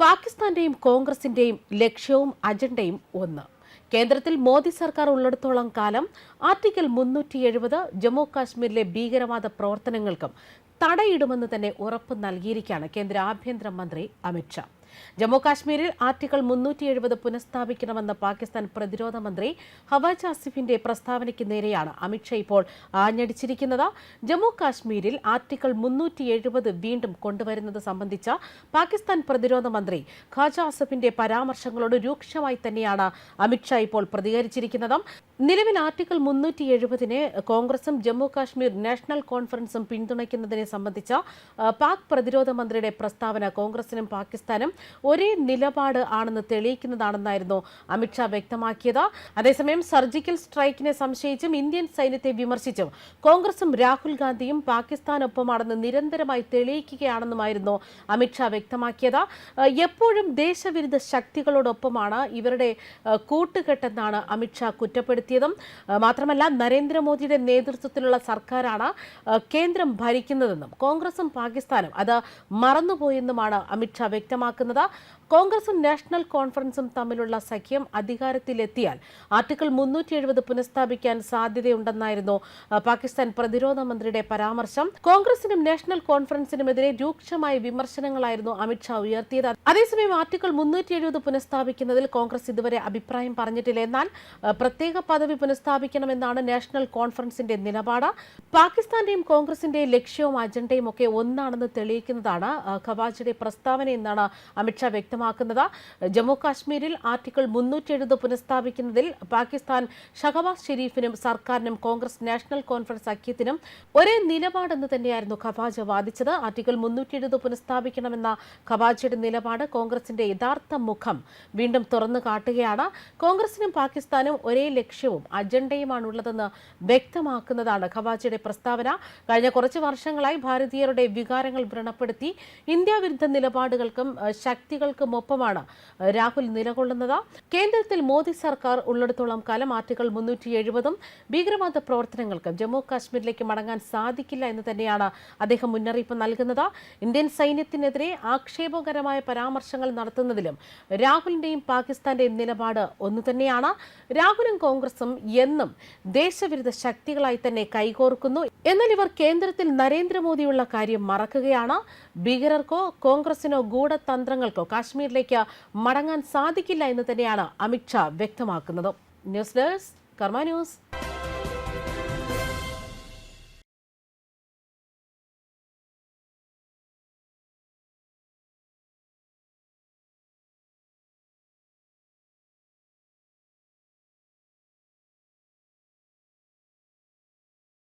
പാകിസ്ഥാന്റെയും കോൺഗ്രസിന്റെയും ലക്ഷ്യവും അജണ്ടയും ഒന്ന്. കേന്ദ്രത്തിൽ മോദി സർക്കാർ ഉള്ളിടത്തോളം കാലം ആർട്ടിക്കിൾ മുന്നൂറ്റി എഴുപത് ജമ്മു കാശ്മീരിലെ ഭീകരവാദ പ്രവർത്തനങ്ങൾക്കും തടയിടുമെന്ന് തന്നെ ഉറപ്പ് നൽകിയിരിക്കുകയാണ് കേന്ദ്ര ആഭ്യന്തരമന്ത്രി അമിത്ഷാ ജമ്മു കാശ്മീരിൽ ആർട്ടിക്കിൾ മുന്നൂറ്റി എഴുപത് പുനഃസ്ഥാപിക്കണമെന്ന പാകിസ്ഥാൻ പ്രതിരോധ മന്ത്രി ഹവാജ് ആസിഫിന്റെ പ്രസ്താവനയ്ക്ക് നേരെയാണ് അമിത്ഷാ ഇപ്പോൾ ആഞ്ഞടിച്ചിരിക്കുന്നത്. ജമ്മു കാശ്മീരിൽ ആർട്ടിക്കിൾ മുന്നൂറ്റി എഴുപത് വീണ്ടും കൊണ്ടുവരുന്നത് സംബന്ധിച്ച പാകിസ്ഥാൻ പ്രതിരോധ മന്ത്രി ഖാജ ആസിഫിന്റെ പരാമർശങ്ങളോട് രൂക്ഷമായി തന്നെയാണ് അമിത്ഷാ ഇപ്പോൾ പ്രതികരിച്ചിരിക്കുന്നത്. നിലവിൽ ആർട്ടിക്കിൾ മുന്നൂറ്റി എഴുപതിനെ കോൺഗ്രസും ജമ്മു കാശ്മീർ നാഷണൽ കോൺഫറൻസും പിന്തുണയ്ക്കുന്നതിനെ സംബന്ധിച്ച പാക് പ്രതിരോധ മന്ത്രിയുടെ പ്രസ്താവന കോൺഗ്രസിനും പാകിസ്ഥാനും ഒരേ നിലപാട് ആണെന്ന് തെളിയിക്കുന്നതാണെന്നായിരുന്നു അമിത്ഷാ വ്യക്തമാക്കിയത്. അതേസമയം സർജിക്കൽ സ്ട്രൈക്കിനെ സംശയിച്ചും ഇന്ത്യൻ സൈന്യത്തെ വിമർശിച്ചും കോൺഗ്രസും രാഹുൽ ഗാന്ധിയും പാകിസ്ഥാനൊപ്പമാണെന്ന് നിരന്തരമായി തെളിയിക്കുകയാണെന്നുമായിരുന്നു അമിത്ഷാ വ്യക്തമാക്കിയത്. എപ്പോഴും ദേശവിരുദ്ധ ശക്തികളോടൊപ്പമാണ് ഇവരുടെ കൂട്ടുകെട്ടെന്നാണ് അമിത്ഷാ കുറ്റപ്പെടുത്തിയതും. മാത്രമല്ല നരേന്ദ്രമോദിയുടെ നേതൃത്വത്തിലുള്ള സർക്കാരാണ് കേന്ദ്രം ഭരിക്കുന്നതെന്നും കോൺഗ്രസും പാകിസ്ഥാനും അത് മറന്നുപോയെന്നുമാണ് അമിത്ഷാ വ്യക്തമാക്കുന്നത്. കോൺഗ്രസും നാഷണൽ കോൺഫറൻസും തമ്മിലുള്ള സഖ്യം അധികാരത്തിലെത്തിയാൽ ആർട്ടിക്കിൾ മുന്നൂറ്റി എഴുപത് പുനഃസ്ഥാപിക്കാൻ സാധ്യതയുണ്ടെന്നായിരുന്നു പാകിസ്ഥാൻ പ്രതിരോധ മന്ത്രിയുടെ പരാമർശം. കോൺഗ്രസിനും നാഷണൽ കോൺഫറൻസിനുമെതിരെ രൂക്ഷമായ വിമർശനങ്ങളായിരുന്നു അമിത്ഷാ ഉയർത്തിയത്. അതേസമയം ആർട്ടിക്കിൾ മുന്നൂറ്റി എഴുപത് പുനഃസ്ഥാപിക്കുന്നതിൽ കോൺഗ്രസ് ഇതുവരെ അഭിപ്രായം പറഞ്ഞിട്ടില്ല. എന്നാൽ പ്രത്യേക പദവി പുനഃസ്ഥാപിക്കണമെന്നാണ് നാഷണൽ കോൺഫറൻസിന്റെ നിലപാട്. പാകിസ്ഥാന്റെയും കോൺഗ്രസിന്റെയും ലക്ഷ്യവും അജണ്ടയും ഒക്കെ ഒന്നാണെന്ന് തെളിയിക്കുന്നതാണ് ഖവാജയുടെ പ്രസ്താവന എന്നാണ് അമിത്ഷാ വ്യക്തമാക്കുന്നത്. ജമ്മു കാശ്മീരിൽ ആർട്ടിക്കിൾ മുന്നൂറ്റി എഴുപത് പുനഃസ്ഥാപിക്കുന്നതിൽ പാകിസ്ഥാൻ ഷഹബാസ് ഷെരീഫിനും സർക്കാരിനും കോൺഗ്രസ് നാഷണൽ കോൺഫറൻസ് സഖ്യത്തിനും ഒരേ നിലപാടെന്ന് തന്നെയായിരുന്നു ഖബാജ വാദിച്ചത്. ആർട്ടിക്കിൾ മുന്നൂറ്റി എഴുപത് പുനഃസ്ഥാപിക്കണമെന്ന ഖബാജയുടെ നിലപാട് കോൺഗ്രസിന്റെ യഥാർത്ഥ മുഖം വീണ്ടും തുറന്നു കാട്ടുകയാണ്. കോൺഗ്രസിനും പാകിസ്ഥാനും ഒരേ ലക്ഷ്യവും അജണ്ടയുമാണുള്ളതെന്ന് വ്യക്തമാക്കുന്നതാണ് ഖവാജയുടെ പ്രസ്താവന. കഴിഞ്ഞ കുറച്ച് വർഷങ്ങളായി ഭാരതീയരുടെ വികാരങ്ങൾ വ്രണപ്പെടുത്തി ഇന്ത്യ വിരുദ്ധ നിലപാടുകൾക്കും ഏഹ്, ശക്തികൾക്കും ഒപ്പമാണ് രാഹുൽ നിലകൊള്ളുന്നത്. കേന്ദ്രത്തിൽ മോദി സർക്കാർ ഉള്ളിടത്തോളം കാലം ആർട്ടിക്കിൾ മുന്നൂറ്റി എഴുപതും ഭീകരവാദ പ്രവർത്തനങ്ങൾക്കും ജമ്മു കാശ്മീരിലേക്ക് മടങ്ങാൻ സാധിക്കില്ല എന്ന് തന്നെയാണ് അദ്ദേഹം മുന്നറിയിപ്പ് നൽകുന്നത്. ഇന്ത്യൻ സൈന്യത്തിനെതിരെ ആക്ഷേപകരമായ പരാമർശങ്ങൾ നടത്തുന്നതിലും രാഹുലിന്റെയും പാകിസ്ഥാന്റെയും നിലപാട് ഒന്നു തന്നെയാണ്. രാഹുലും കോൺഗ്രസും എന്നും ദേശവിരുദ്ധ ശക്തികളായി തന്നെ കൈകോർക്കുന്നു. എന്നാൽ ഇവർ കേന്ദ്രത്തിൽ നരേന്ദ്രമോദിയുള്ള കാര്യം മറക്കുകയാണ്. ഭീകരർക്കോ കോൺഗ്രസിനോ ഗൂഢതന്ത്രങ്ങൾക്കോ കാശ്മീരിലേക്ക് മടങ്ങാൻ സാധിക്കില്ല എന്ന് തന്നെയാണ് അമിത്ഷാ വ്യക്തമാക്കുന്നത്. News desk Karma news.